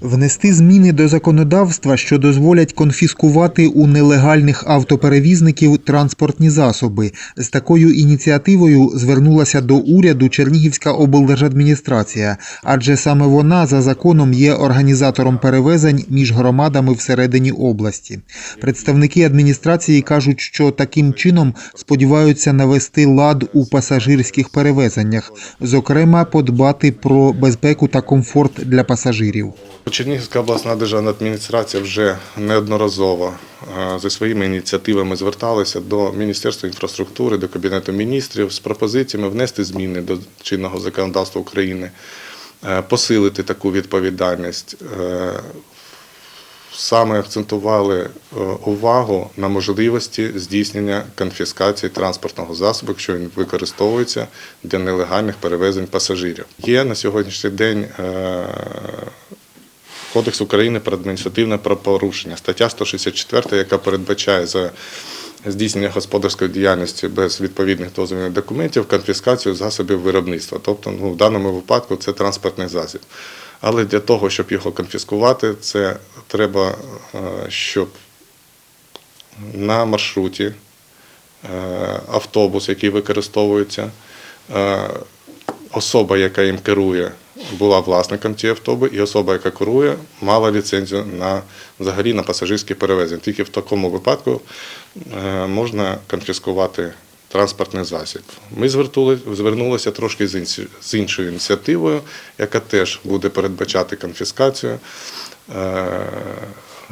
Внести зміни до законодавства, що дозволять конфіскувати у нелегальних автоперевізників транспортні засоби. З такою ініціативою звернулася до уряду Чернігівська облдержадміністрація, адже саме вона за законом є організатором перевезень між громадами всередині області. Представники адміністрації кажуть, що таким чином сподіваються навести лад у пасажирських перевезеннях, зокрема подбати про безпеку та комфорт для пасажирів. Чернігівська обласна державна адміністрація вже неодноразово е, зі своїми ініціативами зверталася до Міністерства інфраструктури, до Кабінету міністрів з пропозиціями внести зміни до чинного законодавства України, е, посилити таку відповідальність. Е, Саме акцентували увагу на можливості здійснення конфіскації транспортного засобу, якщо він використовується для нелегальних перевезень пасажирів. Є на сьогоднішній день Кодекс України про адміністративне правопорушення, стаття 164, яка передбачає за здійснення господарської діяльності без відповідних дозвільних документів конфіскацію засобів виробництва. Тобто, ну, в даному випадку це транспортний засіб. Але для того, щоб його конфіскувати, це треба, е, щоб на маршруті е, автобус, який використовується, е, особа, яка їм керує, була власником цієї автоби, і особа, яка керує, мала ліцензію на взагалі на пасажирські перевезення. Тільки в такому випадку е, можна конфіскувати транспортний засіб. Ми звернулися трошки з інш- з іншою ініціативою, яка теж буде передбачати конфіскацію.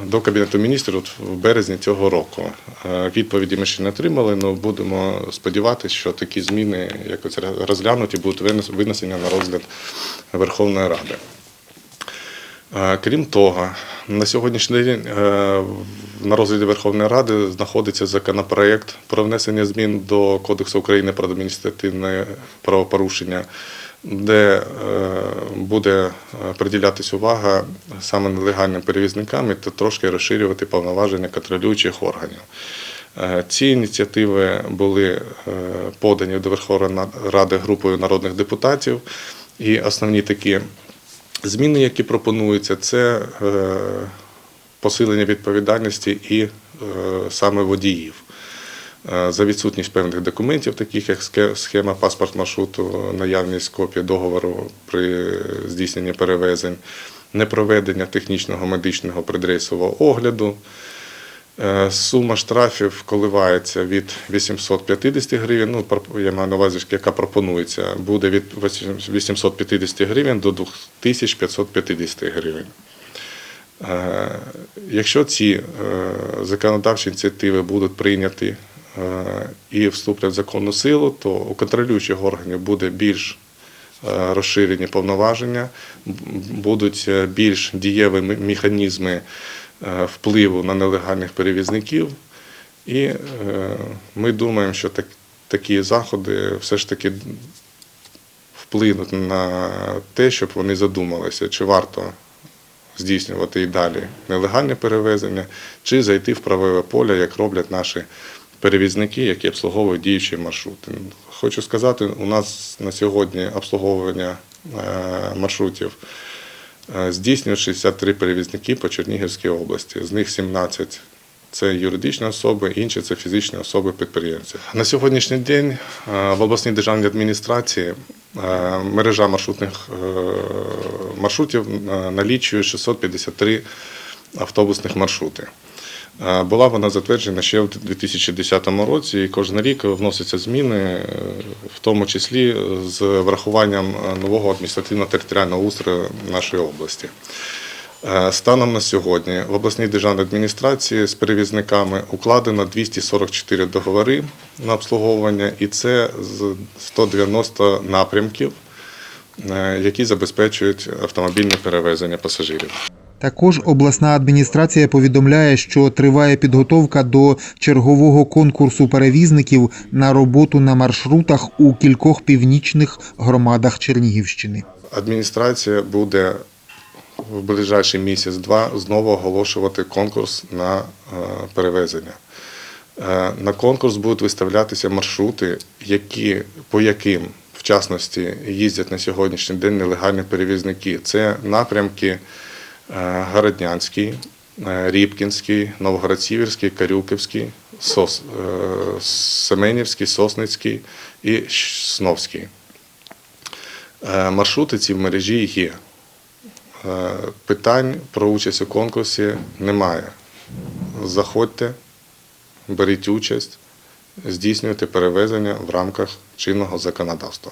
До Кабінету міністрів в березні цього року. Е, Відповіді ми ще не отримали, але будемо сподіватися, що такі зміни якось розглянуті будуть винесені на розгляд Верховної Ради. Е, Крім того, на сьогоднішній день е, на розгляді Верховної Ради знаходиться законопроект про внесення змін до Кодексу України про адміністративне правопорушення, де е, буде е, приділятись увага саме нелегальним перевізникам і трошки розширювати повноваження контролюючих органів. Е, Ці ініціативи були подані до Верховної Ради групою народних депутатів, і основні такі Зміни, які пропонуються, це посилення відповідальності і саме водіїв. Е, За відсутність певних документів, таких як схема паспорт маршруту, наявність копії договору при здійсненні перевезень, непроведення технічного медичного предрейсового огляду. Е, Сума штрафів коливається від 850 гривень, ну, я маю на увазі, яка пропонується, буде від 850 гривень до 2550 гривень. Е, Якщо ці законодавчі ініціативи будуть прийняті і вступлять в законну силу, то у контролюючих органів буде більш е, розширені повноваження, будуть е, більш дієві механізми е, впливу на нелегальних перевізників. І е, ми думаємо, що так, такі заходи все ж таки вплинуть на те, щоб вони задумалися, чи варто здійснювати і далі нелегальне перевезення, чи зайти в правове поле, як роблять наші перевізники, які обслуговують діючі маршрути. Хочу сказати, у нас на сьогодні обслуговування е, маршрутів е, здійснюють 63 перевізники по Чернігівській області. З них 17 це юридичні особи, інші це фізичні особи-підприємці. На сьогоднішній день е, в обласній державній адміністрації мережа маршрутних маршрутів налічує 653 автобусних маршрути. Е, Була вона затверджена ще в 2010 році, і кожен рік вносяться зміни, е, в тому числі з врахуванням е, нового адміністративно-територіального устрою нашої області. Е, Станом на сьогодні в обласній державній адміністрації з перевізниками укладено 244 договори на обслуговування, і це з 190 напрямків, е, які забезпечують автомобільне перевезення пасажирів. Також обласна адміністрація повідомляє, що триває підготовка до чергового конкурсу перевізників на роботу на маршрутах у кількох північних громадах Чернігівщини. Адміністрація буде в ближайший місяць-два знову оголошувати конкурс на е, перевезення. Е, На конкурс будуть виставлятися маршрути, які, по яким, в частності, їздять на сьогоднішній день нелегальні перевізники. Це напрямки Городнянський, е, Рібкінський, Новгород-Сіверський, Карюківський, Сос, е, Семенівський, Сосницький і Сновський. Е, Маршрути ці в мережі є. Е, Питань про участь у конкурсі немає. Заходьте, беріть участь, здійснюйте перевезення в рамках чинного законодавства.